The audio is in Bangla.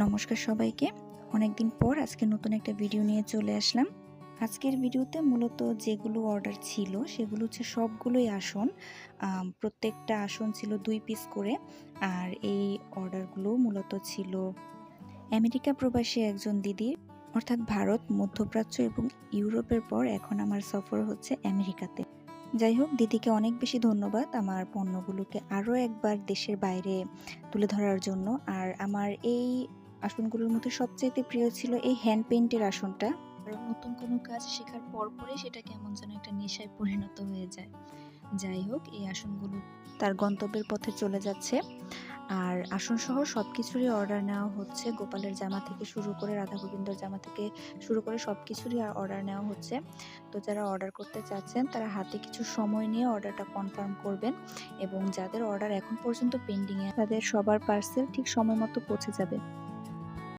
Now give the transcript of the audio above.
নমস্কার সবাইকে। অনেকদিন পর আজকে নতুন একটা ভিডিও নিয়ে চলে আসলাম। আজকের ভিডিওতে মূলত যেগুলো অর্ডার ছিল, সেগুলো হচ্ছে সবগুলোই আসন। প্রত্যেকটা আসন ছিল দুই পিস করে। আর এই অর্ডারগুলো মূলত ছিল আমেরিকা প্রবাসী একজন দিদির অর্থাৎ ভারত, মধ্যপ্রাচ্য এবং ইউরোপের পর এখন আমার সফর হচ্ছে আমেরিকাতে। যাই হোক, দিদিকে অনেক বেশি ধন্যবাদ আমার পণ্যগুলোকে আরও একবার দেশের বাইরে তুলে ধরার জন্য। আর আমার এই আসনগুলোর মধ্যে সবচাইতে প্রিয় ছিল এই হ্যান্ড পেন্টের আসনটা। কারণ নতুন কোনো কাজ শেখার পর পরে সেটা কেমন যেন একটা নেশায় পরিণত হয়ে যায়। যাই হোক, এই আসনগুলো তার গন্তব্যের পথে চলে যাচ্ছে। আর আসন সহ সব কিছুরই অর্ডার নেওয়া হচ্ছে। গোপালের জামা থেকে শুরু করে রাধা গোবিন্দর জামা থেকে শুরু করে সব কিছুরই অর্ডার নেওয়া হচ্ছে। তো যারা অর্ডার করতে চাচ্ছেন, তারা হাতে কিছু সময় নিয়ে অর্ডারটা কনফার্ম করবেন এবং যাদের অর্ডার এখন পর্যন্ত পেন্ডিংয়ে তাদের সবার পার্সেল ঠিক সময় মতো পৌঁছে যাবে।